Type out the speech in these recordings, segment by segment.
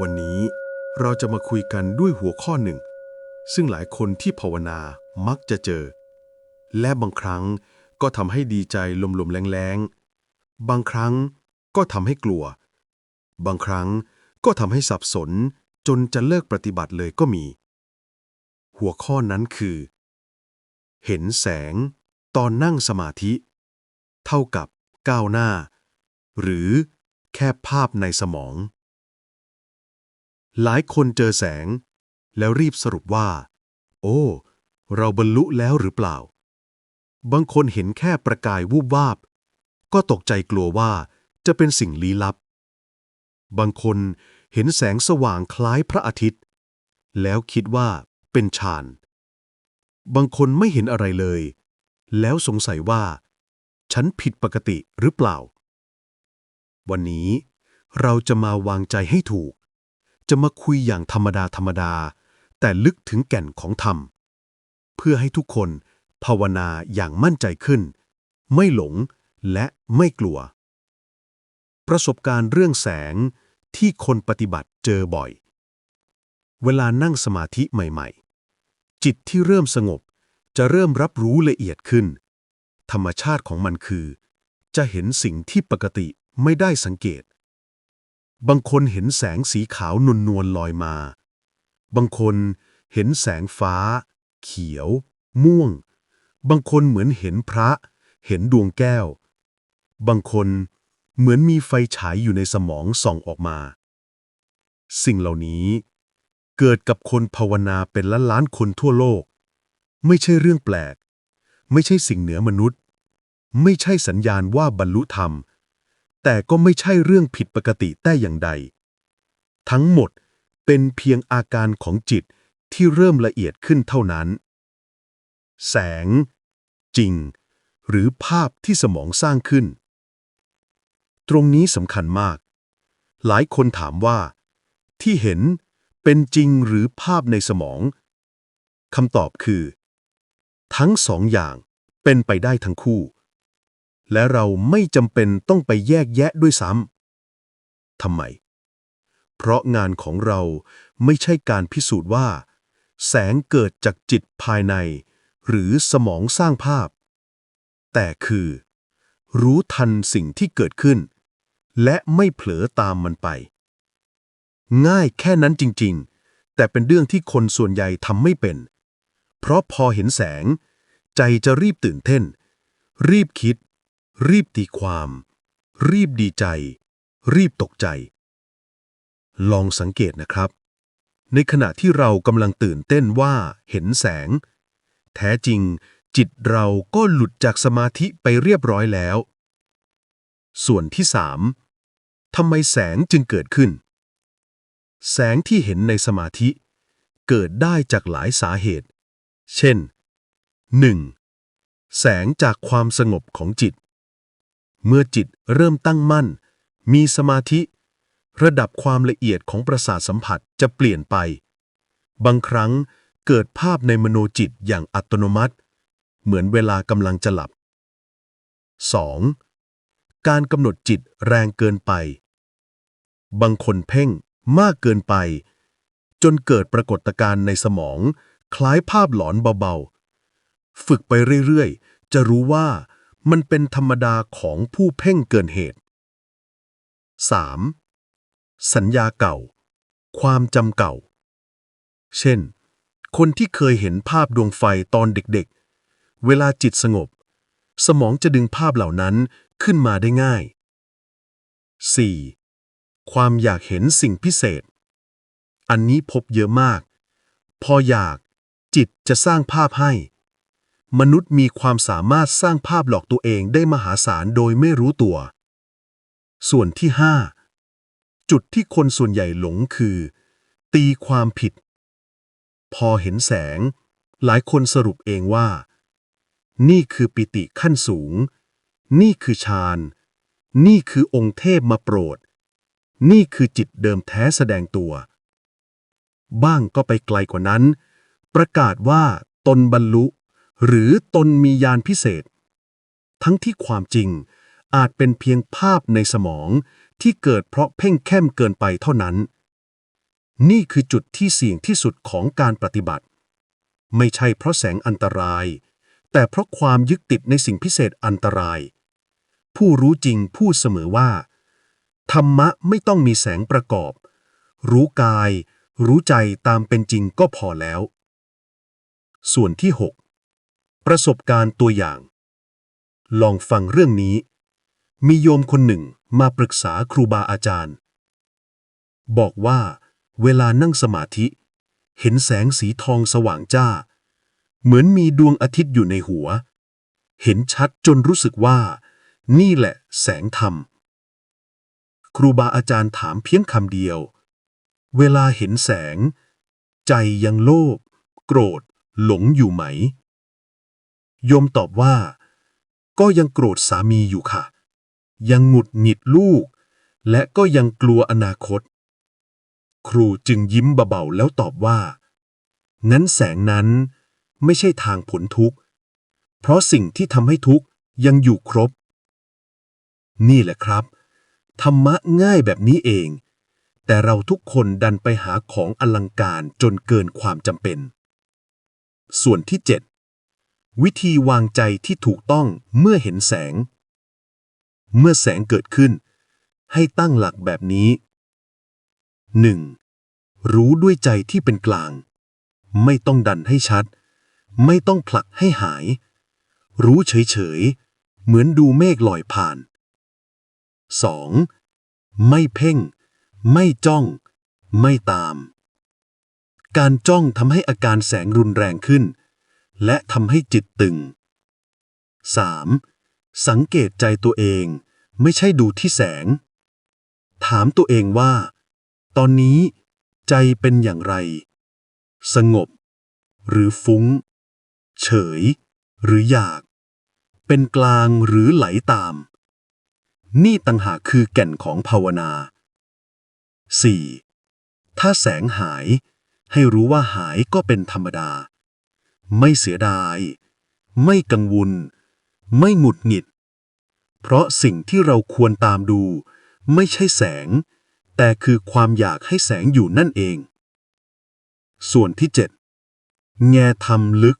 วันนี้เราจะมาคุยกันด้วยหัวข้อหนึ่ง ซึ่งหลายคนที่ภาวนามักจะเจอ และบางครั้งก็ทำให้ดีใจลมๆแรงๆ บางครั้งก็ทำให้กลัว บางครั้งก็ทำให้สับสน จนจะเลิกปฏิบัติเลยก็มี หัวข้อนั้นคือ เห็นแสงตอนนั่งสมาธิ เท่ากับก้าวหน้า หรือแค่ภาพในสมอง หลายคนเจอแสง แล้วรีบสรุปว่า โอ้ เราบรรลุแล้วหรือเปล่า บางคนเห็นแค่ประกายวูบวาบ ก็ตกใจกลัวว่าจะเป็นสิ่งลี้ลับ บางคนเห็นแสงสว่างคล้ายพระอาทิตย์ แล้วคิดว่าเป็นฌาน บางคนไม่เห็นอะไรเลย แล้วสงสัยว่า ฉันผิดปกติหรือเปล่า วันนี้เราจะมาวางใจให้ถูก จะมาคุยอย่างธรรมดาธรรมดา แต่ลึกถึงแก่นของธรรม เพื่อให้ทุกคนภาวนาอย่างมั่นใจขึ้น ไม่หลงและไม่กลัว ประสบการณ์เรื่องแสงที่คนปฏิบัติเจอบ่อย เวลานั่งสมาธิใหม่ๆ จิตที่เริ่มสงบจะเริ่มรับรู้ละเอียดขึ้น ธรรมชาติของมันคือ จะเห็นสิ่งที่ปกติไม่ได้สังเกต บางคนเห็นแสงสีขาวนวลนวลๆลอยมา บางคนเห็นแสงฟ้า เขียว ม่วง บางคนเหมือนเห็นพระ เห็นดวงแก้ว บางคนเหมือนมีไฟฉายอยู่ในสมองส่องออกมา สิ่งเหล่านี้เกิดกับคนภาวนาเป็นล้านล้านๆคนทั่วโลก ไม่ใช่เรื่องแปลก ไม่ใช่สิ่งเหนือมนุษย์ ไม่ใช่สัญญาณว่าบรรลุธรรม แต่ก็ไม่ใช่เรื่องผิดปกติแต่อย่างใด ทั้งหมดเป็นเพียงอาการของจิตที่เริ่มละเอียดขึ้นเท่านั้น แสง จริง หรือภาพที่สมองสร้างขึ้น ตรงนี้สำคัญมาก หลายคนถามว่า ที่เห็นเป็นจริงหรือภาพในสมองคำตอบคือ ทั้งสองอย่างเป็นไปได้ทั้งคู่ และเราไม่จำเป็นต้องไปแยกแยะด้วยซ้ำทำไม เพราะงานของเราไม่ใช่การพิสูจน์ว่า แสงเกิดจากจิตภายใน หรือสมองสร้างภาพ แต่คือ รู้ทันสิ่งที่เกิดขึ้น และไม่เผลอตามมันไป ง่ายแค่นั้นจริง ๆ แต่เป็นเรื่องที่คนส่วนใหญ่ทำไม่เป็น เพราะพอเห็นแสง ใจจะรีบตื่นเต้น รีบคิด รีบตีความ รีบดีใจ รีบตกใจ ลองสังเกตนะครับ ในขณะที่เรากำลังตื่นเต้นว่าเห็นแสง แท้จริงจิตเราก็หลุดจากสมาธิไปเรียบร้อยแล้ว ส่วนที่สามทำไมแสงจึงเกิดขึ้น แสงที่เห็นในสมาธิ เกิดได้จากหลายสาเหตุ เช่น 1. แสงจากความสงบของจิต เมื่อจิตเริ่มตั้งมั่น มีสมาธิ ระดับความละเอียดของประสาทสัมผัสจะเปลี่ยนไป บางครั้งเกิดภาพในมโนจิตอย่างอัตโนมัติ เหมือนเวลากำลังจะหลับ 2. การกำหนดจิตแรงเกินไป บางคนเพ่งมากเกินไป จนเกิดปรากฏการณ์ในสมอง คล้ายภาพหลอนเบาๆ ฝึกไปเรื่อยๆ จะรู้ว่า มันเป็นธรรมดาของผู้เพ่งเกินเหตุ 3. สัญญาเก่า ความจำเก่า เช่น คนที่เคยเห็นภาพดวงไฟตอนเด็กๆ เวลาจิตสงบ สมองจะดึงภาพเหล่านั้นขึ้นมาได้ง่าย 4. ความอยากเห็นสิ่งพิเศษ อันนี้พบเยอะมาก พออยากจิตจะสร้างภาพให้ มนุษย์มีความสามารถสร้างภาพหลอกตัวเองได้มหาศาลโดยไม่รู้ตัว ส่วนที่ 5 จุดที่คนส่วนใหญ่หลงคือ ตีความผิด พอเห็นแสง หลายคนสรุปเองว่า นี่คือปิติขั้นสูง นี่คือฌาน นี่คือองค์เทพมาโปรด นี่คือจิตเดิมแท้แสดงตัว บ้างก็ไปไกลกว่านั้น ประกาศว่าตนบรรลุ หรือตนมียานพิเศษ ทั้งที่ความจริงอาจเป็นเพียงภาพในสมองที่เกิดเพราะเพ่งแค้มเกินไปเท่านั้น นี่คือจุดที่เสี่ยงที่สุดของการปฏิบัติ ไม่ใช่เพราะแสงอันตราย แต่เพราะความยึดติดในสิ่งพิเศษอันตราย ผู้รู้จริงพูดเสมอว่า ธรรมะไม่ต้องมีแสงประกอบ รู้กาย รู้ใจตามเป็นจริงก็พอแล้ว ส่วนที่ 6 ประสบการณ์ตัวอย่าง ลองฟังเรื่องนี้ มีโยมคนหนึ่งมาปรึกษาครูบาอาจารย์ บอกว่าเวลานั่งสมาธิ เห็นแสงสีทองสว่างจ้า เหมือนมีดวงอาทิตย์อยู่ในหัว เห็นชัดจนรู้สึกว่า นี่แหละแสงธรรม ครูบาอาจารย์ถามเพียงคำเดียว เวลาเห็นแสง ใจยังโลภโกรธ หลงอยู่ไหม โยมตอบว่า ก็ยังโกรธสามีอยู่ค่ะ ยังหงุดหงิดลูก และก็ยังกลัวอนาคต ครูจึงยิ้มเบาๆแล้วตอบว่า งั้นแสงนั้นไม่ใช่ทางผลทุกข์ เพราะสิ่งที่ทำให้ทุกข์ยังอยู่ครบ นี่แหละครับ ธรรมะง่ายแบบนี้เอง แต่เราทุกคนดันไปหาของอลังการจนเกินความจำเป็น ส่วนที่ 7 วิธีวางใจที่ถูกต้องเมื่อเห็นแสง เมื่อแสงเกิดขึ้น ให้ตั้งหลักแบบนี้ 1. รู้ด้วยใจที่เป็นกลาง ไม่ต้องดันให้ชัด ไม่ต้องผลักให้หาย รู้เฉยๆ เหมือนดูเมฆลอยผ่าน 2. ไม่เพ่ง ไม่จ้อง ไม่ตาม การจ้องทำให้อาการแสงรุนแรงขึ้น และทำให้จิตตึง 3. สังเกตใจตัวเองไม่ใช่ดูที่แสง ถามตัวเองว่า ตอนนี้ใจเป็นอย่างไร สงบ หรือฟุ้ง เฉย หรืออยาก เป็นกลางหรือไหลตาม นี่ต่างหากคือแก่นของภาวนา 4. ถ้าแสงหายให้รู้ว่าหายก็เป็นธรรมดา ไม่เสียดาย ไม่กังวล ไม่หงุดหงิด เพราะสิ่งที่เราควรตามดู ไม่ใช่แสง แต่คือความอยากให้แสงอยู่นั่นเอง ส่วนที่ 7 แง่ธรรมลึก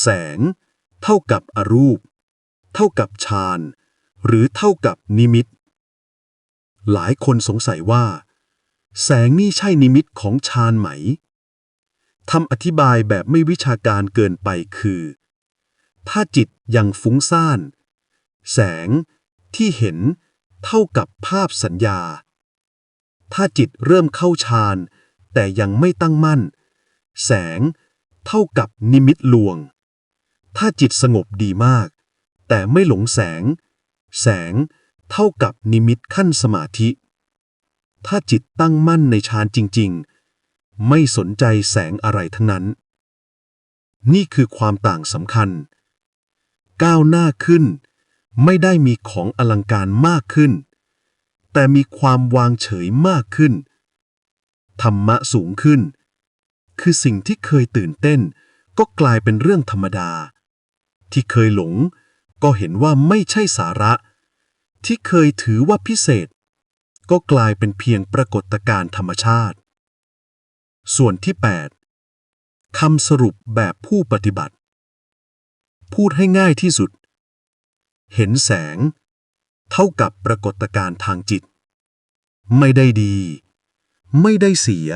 แสง เท่ากับอรูป เท่ากับฌาน หรือเท่ากับนิมิต หลายคนสงสัยว่า แสงนี่ใช่นิมิตของฌานไหม ทำอธิบายแบบไม่วิชาการเกินไปคือ ถ้าจิตยังฟุ้งซ่าน แสงที่เห็นเท่ากับภาพสัญญา ถ้าจิตเริ่มเข้าฌานแต่ยังไม่ตั้งมั่น แสงเท่ากับนิมิตลวง ถ้าจิตสงบดีมาก แต่ไม่หลงแสง แสงเท่ากับนิมิตขั้นสมาธิ ถ้าจิตตั้งมั่นในฌานจริง ๆ ไม่สนใจแสงอะไรทั้งนั้น นี่คือความต่างสำคัญ ก้าวหน้าขึ้น ไม่ได้มีของอลังการมากขึ้น แต่มีความวางเฉยมากขึ้น ธรรมะสูงขึ้น คือสิ่งที่เคยตื่นเต้น ก็กลายเป็นเรื่องธรรมดา ที่เคยหลง ก็เห็นว่าไม่ใช่สาระ ที่เคยถือว่าพิเศษ ก็กลายเป็นเพียงปรากฏการณ์ธรรมชาติ ส่วนที่ 8 คำสรุปแบบผู้ปฏิบัติ พูดให้ง่ายที่สุด เห็นแสง เท่ากับปรากฏการณ์ทางจิต ไม่ได้ดี ไม่ได้เสีย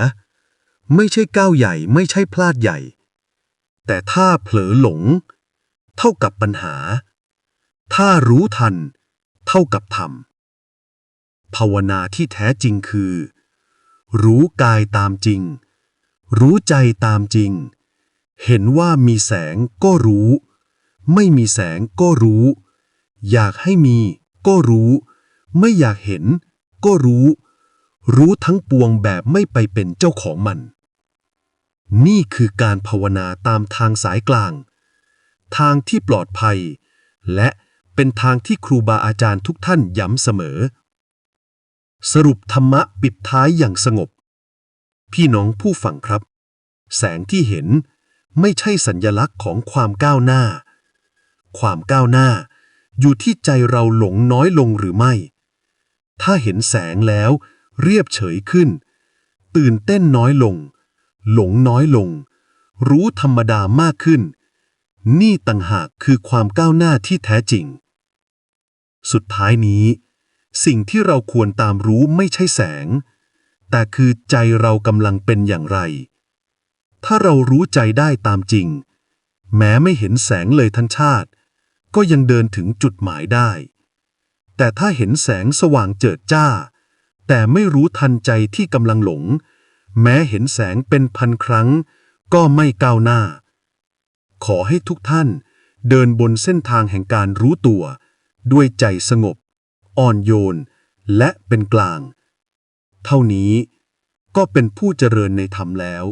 ไม่ใช่ก้าวใหญ่ไม่ใช่พลาดใหญ่ แต่ถ้าเผลอหลง เท่ากับปัญหา ถ้ารู้ทัน เท่ากับธรรมภาวนาที่แท้จริงคือ รู้กายตามจริง รู้ใจตามจริง เห็นว่ามีแสงก็รู้ ไม่มีแสงก็รู้ อยากให้มีก็รู้ ไม่อยากเห็นก็รู้ รู้ทั้งปวงแบบไม่ไปเป็นเจ้าของมัน นี่คือการภาวนาตามทางสายกลาง ทางที่ปลอดภัย และเป็นทางที่ครูบาอาจารย์ทุกท่านย้ำเสมอ สรุปธรรมะปิดท้ายอย่างสงบ พี่น้องผู้ฟังครับ แสงที่เห็นไม่ใช่สัญญลักษณ์ของความก้าวหน้า ความก้าวหน้าอยู่ที่ใจเราหลงน้อยลงหรือไม่ ถ้าเห็นแสงแล้วเรียบเฉยขึ้น ตื่นเต้นน้อยลง หลงน้อยลง รู้ธรรมดามากขึ้น นี่ต่างหากคือความก้าวหน้าที่แท้จริง สุดท้ายนี้ สิ่งที่เราควรตามรู้ไม่ใช่แสง แต่คือใจเรากำลังเป็นอย่างไร ถ้าเรารู้ใจได้ตามจริง แม้ไม่เห็นแสงเลยทั้งชาติ ก็ยังเดินถึงจุดหมายได้ แต่ถ้าเห็นแสงสว่างเจิดจ้า แต่ไม่รู้ทันใจที่กำลังหลง แม้เห็นแสงเป็นพันครั้ง ก็ไม่ก้าวหน้า ขอให้ทุกท่านเดินบนเส้นทางแห่งการรู้ตัว ด้วยใจสงบ อ่อนโยน และเป็นกลาง เท่านี้ก็เป็นผู้เจริญในธรรมแล้ว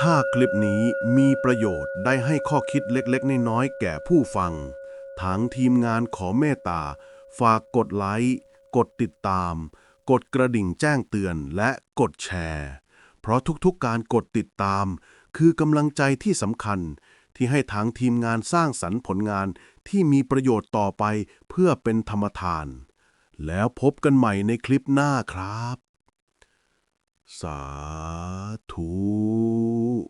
ถ้าคลิปนี้มีประโยชน์ได้ให้ข้อคิดเล็กๆ น้อยๆ แก่ผู้ฟัง ทางทีมงานขอเมตตา ฝากกดไลค์ กดติดตาม กดกระดิ่งแจ้งเตือนและกดแชร์ เพราะทุกๆการกดติดตาม คือกำลังใจที่สำคัญที่ให้ทางทีมงานสร้างสรรค์ผลงานที่มีประโยชน์ต่อไปเพื่อเป็นธรรมทาน แล้วพบกันใหม่ในคลิปหน้าครับ สาธุ